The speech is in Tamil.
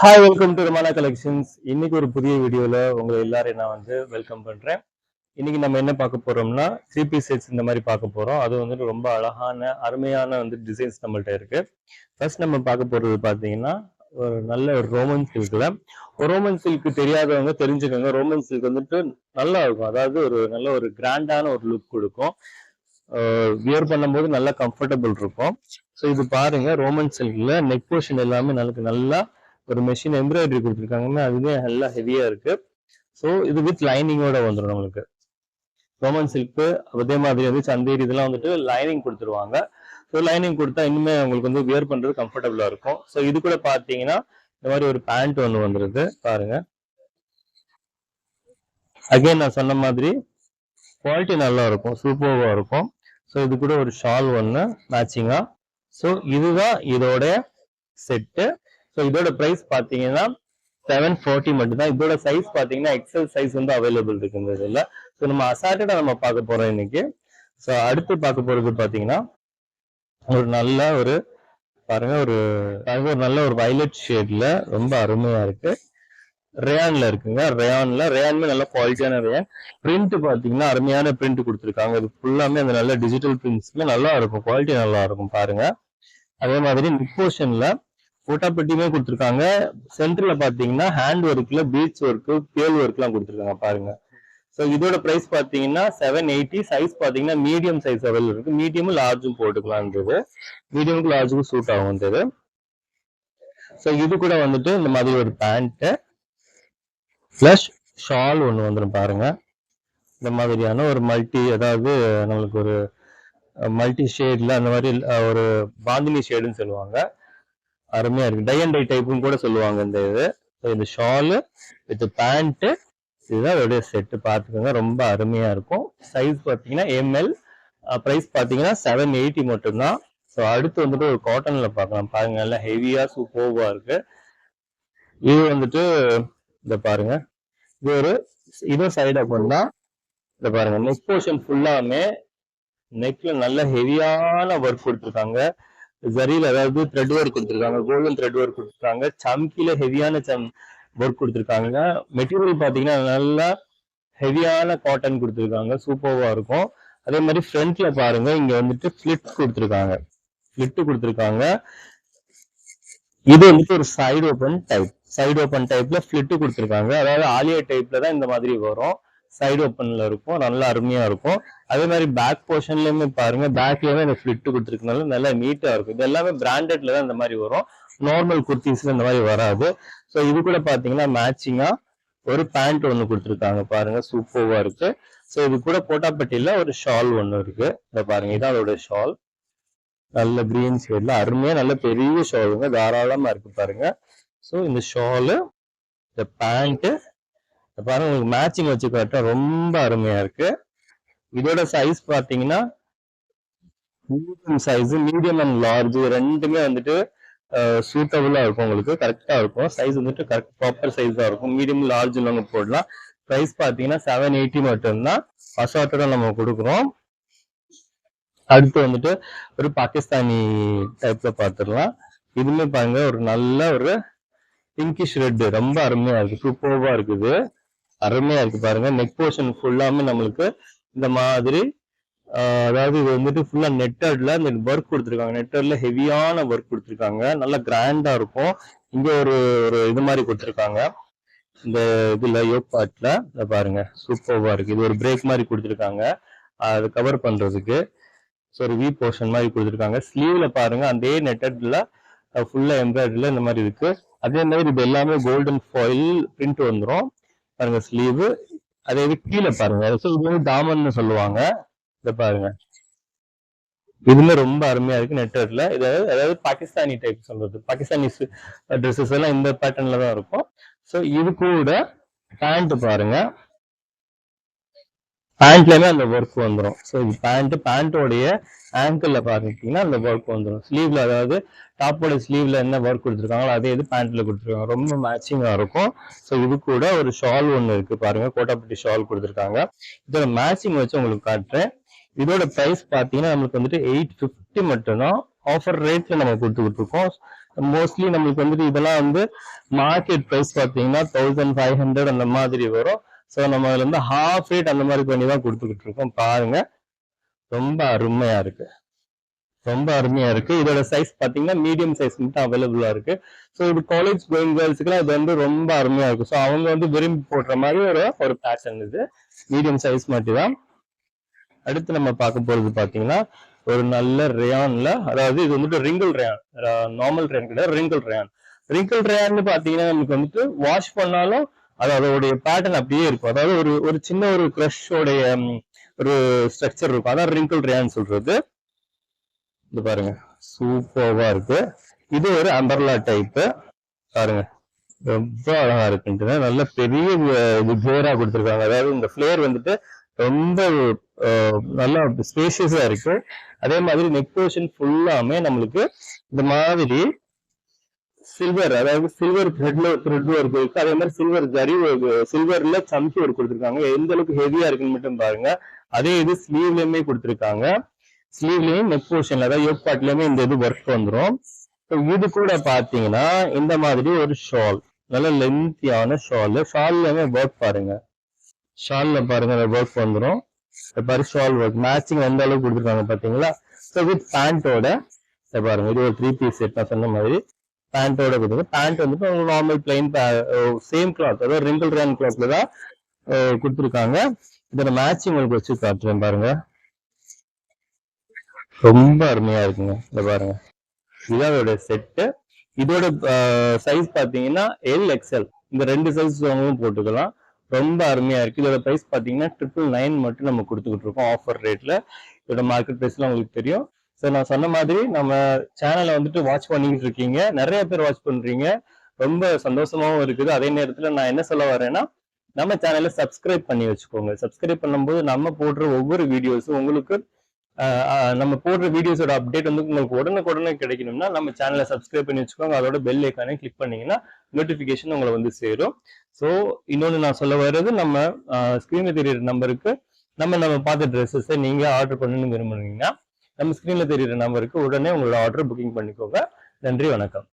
Hi welcome to Ramana collections இன்னைக்கு ஒரு புதிய வீடியோல உங்களை எல்லாரையும் நான் வந்து வெல்கம் பண்றேன். இன்னைக்கு நம்ம என்ன பார்க்க போறோம்னா த்ரீ பீஸ் செட்ஸ் இந்த மாதிரி பார்க்க போறோம். அது வந்துட்டு ரொம்ப அழகான அருமையான வந்து டிசைன்ஸ் நம்மள்ட்ட இருக்கு. ஃபர்ஸ்ட் நம்ம பார்க்க போறது பார்த்தீங்கன்னா ஒரு நல்ல ஒரு ரோமன் சில்க்ல ரோமன் சில்க் தெரியாதவங்க தெரிஞ்சுக்கோங்க. ரோமன் சில்க் வந்துட்டு நல்லா இருக்கும். அதாவது ஒரு நல்ல ஒரு கிராண்டான ஒரு லுக் கொடுக்கும். வியர் பண்ணும்போது நல்லா கம்ஃபர்டபுள் இருக்கும். ஸோ இது பாருங்க ரோமன் சில்க்ல நெக் போர்ஷன் எல்லாமே நமக்கு நல்லா ஒரு மெஷின் எம்ப்ராய்டரி கொடுத்துருக்காங்கன்னா அதுவே நல்லா ஹெவியாக இருக்குது ஸோ இது வித் லைனிங்கோட வந்துடும் நம்மளுக்கு. ரோமன் சில்க்கு அதே மாதிரி வந்து சந்தேரி இதெல்லாம் வந்துட்டு லைனிங் கொடுத்துருவாங்க. ஸோ லைனிங் கொடுத்தா இன்னுமே உங்களுக்கு வந்து வியர் பண்ணுறது கம்ஃபர்டபுளாக இருக்கும். ஸோ இது கூட பார்த்தீங்கன்னா இந்த மாதிரி ஒரு பேண்ட் ஒன்று வந்துருது. பாருங்க. அகைன் நான் சொன்ன மாதிரி குவாலிட்டி நல்லா இருக்கும் சூப்பராக இருக்கும். ஸோ இது கூட ஒரு ஷால் ஒன்று மேட்சிங்காக ஸோ இதுதான் இதோட செட்டு ஸோ இதோட ப்ரைஸ் பார்த்தீங்கன்னா செவன் ஃபோர்ட்டி மட்டும்தான். இதோட சைஸ் பார்த்தீங்கன்னா எக்ஸல் சைஸ் வந்து அவைலபிள் இருக்குது இதில் ஸோ நம்ம அசார்ட்டடாக நம்ம பார்க்க போகிறோம் இன்னைக்கு. ஸோ அடுத்து பார்க்க போகிறது பார்த்தீங்கன்னா ஒரு நல்ல ஒரு பாருங்க ஒரு பாருங்க ஒரு நல்ல ஒரு வயலட் ஷேட்ல ரொம்ப அருமையா இருக்கு. ரேயான்ல இருக்குங்க. ரேயான்ல ரேயான்மே நல்ல குவாலிட்டியான ரேயான் பிரிண்ட் பாத்தீங்கன்னா அருமையான பிரிண்ட் கொடுத்துருக்காங்க. இது ஃபுல்லாமே அந்த நல்ல டிஜிட்டல் பிரிண்ட்ஸ்மே நல்லா இருக்கும். குவாலிட்டி நல்லா இருக்கும் பாருங்க. அதே மாதிரி நிக் போர்ஷன்ல போட்டா பெட்டியுமே கொடுத்துருக்காங்க. சென்டர்ல பாத்தீங்கன்னா ஹேண்ட் ஒர்க்ல பீட்ஸ் ஒர்க் பேல் ஒர்க்லாம் கொடுத்துருக்காங்க பாருங்க. ஸோ இதோட பிரைஸ் பார்த்தீங்கன்னா செவன் எயிட்டி சைஸ் பார்த்தீங்கன்னா மீடியம் சைஸ் அவைலபிள் இருக்கு. மீடியமும் லார்ஜும் போட்டுக்கலான்றது மீடியமுக்கு லார்ஜுக்கும் சூட் ஆகும் இது. ஸோ இது கூட வந்துட்டு இந்த மாதிரி ஒரு பேண்ட்டு ப்ளஸ் ஷால் ஒன்று வந்துடும் பாருங்க. இந்த மாதிரியான ஒரு மல்டி அதாவது நம்மளுக்கு ஒரு மல்டி ஷேட்ல அந்த மாதிரி ஒரு பாந்தினி ஷேடுன்னு சொல்லுவாங்க. அருமையா இருக்கு. டை அண்ட் டை டைப்பும் கூட சொல்லுவாங்க இந்த இது. So, இந்த ஷாலு வித் பேண்ட்டு இதுதான் அதோடைய செட்டு பார்த்துக்கோங்க ரொம்ப அருமையா இருக்கும். சைஸ் பார்த்தீங்கன்னா எம்எல் ப்ரைஸ் பார்த்தீங்கன்னா செவன் எயிட்டி மட்டும்தான். ஸோ அடுத்து வந்துட்டு ஒரு காட்டனில் பார்க்கலாம். பாருங்க நல்லா ஹெவியாக சூப்பர்வாக இருக்கு. இது வந்துட்டு இந்த பாருங்க. இது ஒரு இதோ சைடு அப்படின்னா இந்த பாருங்க நெக் போர்ஷன் ஃபுல்லாமே நெக்ல நல்ல ஹெவியான ஒர்க் கொடுத்துருக்காங்க. ஜரியில் அதாவது த்ரெட் ஒர்க் கொடுத்துருக்காங்க கோல்டன் த்ரெட் ஒர்க் கொடுத்துருக்காங்க. சம்கில ஹெவியான சம் ஒர்க் கொடுத்துருக்காங்க. மெட்டீரியல் பார்த்தீங்கன்னா நல்லா ஹெவியான காட்டன் கொடுத்துருக்காங்க. சூப்பராக இருக்கும். அதே மாதிரி ஃப்ரண்ட்ல பாருங்க இங்க வந்துட்டு ஃபிளிட் கொடுத்துருக்காங்க. ஃபிளிட் கொடுத்துருக்காங்க. இது வந்துட்டு ஒரு side open type side open டைப்ல ஃபிளிட் கொடுத்துருக்காங்க. அதாவது ஆலியா டைப்ல தான் இந்த மாதிரி வரும். சைடு ஓப்பன்ல இருக்கும். நல்லா அருமையா இருக்கும். அதே மாதிரி பேக் போர்ஷன்லயுமே பாருங்க. பேக்லயுமே இந்த ஃபிளிட் கொடுத்துருக்கனால நல்லா நீட்டா இருக்கும். இது எல்லாமே பிராண்டட்ல தான் இந்த மாதிரி வரும். நார்மல் குர்த்திஸ்ல இந்த மாதிரி வராது. ஸோ இது கூட பாத்தீங்கன்னா மேட்சிங்கா ஒரு பேண்ட் ஒன்று கொடுத்துருக்காங்க பாருங்க. சூப்பர்வா இருக்கு. ஸோ இது கூட போட்டாப்பட்டியில ஒரு ஷால் ஒன்று இருக்கு. இதை பாருங்க. இதான் அதோட ஷால் நல்ல கிரீன் ஷேட்ல அருமையா நல்ல பெரிய ஷாலுங்க தாராளமா இருக்கு பாருங்க. ஸோ இந்த ஷாலு இந்த பேண்ட்டு பாருங்க உங்களுக்கு மேட்சிங் வச்சு காட்ட ரொம்ப அருமையா இருக்கு. இதோட சைஸ் பாத்தீங்கன்னா medium size medium and large ரெண்டுமே வந்துட்டு சூட்டபுளா இருக்கும் உங்களுக்கு கரெக்டா இருக்கும். சைஸ் வந்துட்டு கரெக்ட் ப்ராப்பர் சைஸ் தான் இருக்கும். மீடியம் லார்ஜ் நம்ம போடலாம். ப்ரைஸ் பாத்தீங்கன்னா செவன் எயிட்டி மட்டும்தான். அசார்ட்டடா நம்ம கொடுக்குறோம். அடுத்து வந்துட்டு ஒரு பாகிஸ்தானி டைப்ல பார்த்துடலாம் இதுமே பாருங்க ஒரு நல்ல ஒரு பிங்கிஷ் ரெட் ரொம்ப அருமையா இருக்கு. சூப்பர்வா இருக்குது. அருமையா இருக்கு பாருங்க. நெக் போர்ஷன் ஃபுல்லாமே நம்மளுக்கு இந்த மாதிரி அதாவது இது வந்துட்டு ஃபுல்லா நெட்டட்ல இந்த ஒர்க் கொடுத்துருக்காங்க. நெட்டட்ல ஹெவியான ஒர்க் கொடுத்துருக்காங்க. நல்லா கிராண்டா இருக்கும். இங்க ஒரு ஒரு இது மாதிரி கொடுத்துருக்காங்க. இந்த இதுல யோக் பார்ட்ல இத பாருங்க. சூப்பர்வா இருக்கு. இது ஒரு பிரேக் மாதிரி கொடுத்துருக்காங்க. அது கவர் பண்றதுக்கு ஸோ ஒரு வி போர்ஷன் மாதிரி கொடுத்துருக்காங்க. ஸ்லீவ்ல பாருங்க அதே நெட்டட்ல ஃபுல்லா எம்ப்ராய்டரில இந்த மாதிரி இருக்கு. அதே மாதிரி இது எல்லாமே கோல்டன் ஃபாயில் பிரிண்ட் வந்துடும் பாருங்க ஸ்லீவ் அதே இது கீழே பாருங்க. So, இது வந்து தாமன்னு சொல்லுவாங்க. இத பாருங்க. இதுமே ரொம்ப அருமையா இருக்கு நெட்ஒர்க்ல இது அதாவது பாகிஸ்தானி டைப் சொல்றது. பாகிஸ்தானி ட்ரெஸ்ஸஸ் எல்லாம் இந்த பேட்டர்ன்ல தான் இருக்கும். ஸோ இது கூட பேண்ட் பாருங்க. பேண்ட்லயுமே அந்த ஒர்க் வந்துடும் ஸோ இது பேண்ட் பேண்டோடைய ஆங்கிளில் பார்த்துக்கிட்டிங்கன்னா அந்த ஒர்க் வந்துடும் ஸ்லீவில் அதாவது டாப்போட ஸ்லீவில் என்ன ஒர்க் கொடுத்துருக்காங்களோ அதே இது பேண்ட்டில் கொடுத்துருக்காங்க. ரொம்ப மேட்சிங்காக இருக்கும். ஸோ இது கூட ஒரு ஷால் ஒன்று இருக்குது பாருங்கள் கோட்டாப்பட்டி ஷால் கொடுத்துருக்காங்க. இதோட மேட்சிங் வச்சு உங்களுக்கு காட்டுறேன். இதோட ப்ரைஸ் பார்த்தீங்கன்னா நம்மளுக்கு வந்துட்டு எயிட் ஃபிஃப்டி மட்டும்தான் ஆஃபர் ரேட்டில் நம்ம கொடுத்துக்கிட்டு இருக்கோம். மோஸ்ட்லி நம்மளுக்கு வந்துட்டு இதெல்லாம் வந்து மார்க்கெட் ப்ரைஸ் பார்த்தீங்கன்னா தௌசண்ட் ஃபைவ் ஹண்ட்ரட் அந்த மாதிரி வரும். ஸோ நம்ம அதில் வந்து ஹாஃப் ரேட் அந்த மாதிரி பண்ணி தான் கொடுத்துக்கிட்டு இருக்கோம். பாருங்கள் ரொம்ப அருமையா இருக்கு. ரொம்ப அருமையா இருக்கு. இதோட சைஸ் பாத்தீங்கன்னா மீடியம் சைஸ் மட்டும் அவைலபிளா இருக்கு. ஸோ இது காலேஜ் கோயிங் கேர்ள்ஸுக்குலாம் இது வந்து ரொம்ப அருமையா இருக்கும் ஸோ அவங்க வந்து விரும்பி போடுற மாதிரி ஒரு ஒரு பேட்டர்ன் இது. மீடியம் சைஸ் மட்டும் தான் அடுத்து நம்ம பார்க்க போறது பாத்தீங்கன்னா ஒரு நல்ல ரேயான்ல அதாவது இது வந்துட்டு ரிங்கிள் ரேயான் நார்மல் ரேயான் கிடையாது ரிங்கிள் ரேயான் ரிங்கிள் ரேயான்னு பாத்தீங்கன்னா நமக்கு வந்துட்டு வாஷ் பண்ணாலும் அது அதோடைய பேட்டர்ன் அப்படியே இருக்கும். அதாவது ஒரு ஒரு சின்ன ஒரு க்ரஷோடைய ஒரு ஸ்ட்ரக்சர் இருக்கும். அதான் ரிங்கிள் ரேன்னு சொல்றது. இது பாருங்க. சூப்பர்வா இருக்கு. இது ஒரு அம்பர்லா டைப்பு பாருங்க. ரொம்ப அழகா இருக்குன்ட்டு நல்ல பெரிய இது ஃபிளேரா கொடுத்துருக்காங்க. அதாவது இந்த ஃபிளேர் வந்துட்டு ரொம்ப நல்லா ஸ்பேஷியஸா இருக்கு. அதே மாதிரி நெக் போர்ஷன் ஃபுல்லாமே நம்மளுக்கு இந்த மாதிரி சில்வர் அதாவது சில்வர் த்ரெட்ல த்ரெட் ஒர்க் இருக்கு. அதே மாதிரி சில்வர் ஜரி சில்வர்ல சம்கி ஒர்க் கொடுத்துருக்காங்க. எந்த அளவுக்கு ஹெவியா இருக்குன்னு மட்டும் பாருங்க. அதே இது ஸ்லீவ்லயுமே கொடுத்துருக்காங்க. ஸ்லீவ்லயும் நெக் போர்ஷன்ல அதாவது யோக் இந்த இது ஒர்க் வந்துடும் இது கூட பாத்தீங்கன்னா இந்த மாதிரி ஒரு ஷால் நல்ல லென்த்தியான ஷால் ஷால்லயுமே ஒர்க் பாருங்க. ஷால்ல பாருங்க ஒர்க் வந்துடும் பாரு ஷால் ஒர்க் மேட்சிங் எந்த அளவுக்கு கொடுத்துருக்காங்க பாத்தீங்களா? ஸோ வித் பேண்டோட பாருங்க. இது ஒரு த்ரீ பீஸ் செட் நான் சொன்ன மாதிரி. பேண்ட்டோட கொடுங்க பேண்ட் வந்துட்டு உங்களுக்கு நார்மல் பிளைன் சேம் கிளாத் அதாவது ரிங்கிள் ரேன் கிளாத்ல தான் கொடுத்துருக்காங்க. இதோட மேட்சிங் உங்களுக்கு வச்சு காட்டுறேன் பாருங்க. ரொம்ப அருமையா இருக்குங்க. இதை பாருங்க. இதுதான் அதோட செட்டு இதோட சைஸ் பாத்தீங்கன்னா எல் எக்ஸ்எல் இந்த ரெண்டு சைஸ் போட்டுக்கலாம். ரொம்ப அருமையா இருக்கு. இதோட பிரைஸ் பாத்தீங்கன்னா ட்ரிபிள் நைன் மட்டும் நம்ம கொடுத்துக்கிட்டு இருக்கோம் ஆஃபர் ரேட்ல இதோட மார்க்கெட் பிரைஸ்லாம் உங்களுக்கு தெரியும். ஸோ நான் சொன்ன மாதிரி நம்ம சேனலை வந்துட்டு வாட்ச் பண்ணிக்கிட்டு இருக்கீங்க நிறைய பேர் வாட்ச் பண்றீங்க. ரொம்ப சந்தோஷமாவும் இருக்குது. அதே நேரத்தில் நான் என்ன சொல்ல வரேன்னா நம்ம சேனலை சப்ஸ்கிரைப் பண்ணி வச்சுக்கோங்க. சப்ஸ்கிரைப் பண்ணும்போது நம்ம போடுற ஒவ்வொரு வீடியோஸும் உங்களுக்கு நம்ம போடுற வீடியோஸோட அப்டேட் வந்து உங்களுக்கு உடனுக்குடனே கிடைக்கணும்னா நம்ம சேனலை சப்ஸ்கிரைப் பண்ணி வச்சுக்கோங்க. அதோட பெல் ஐக்கானே கிளிக் பண்ணீங்கன்னா நோட்டிஃபிகேஷன் உங்களை வந்து சேரும். ஸோ இன்னொன்று நான் சொல்ல வர்றது நம்ம ஸ்க்ரீனில் தெரியுற நம்பருக்கு நம்ம நம்ம பார்த்த ட்ரெஸ்ஸஸை நீங்கள் ஆர்டர் பண்ணணும்னு விரும்புனீங்கன்னா நம்ம ஸ்க்ரீனில் தெரிகிற நம்பருக்கு உடனே உங்களோட ஆர்டர் புக்கிங் பண்ணிக்கோங்க. நன்றி வணக்கம்.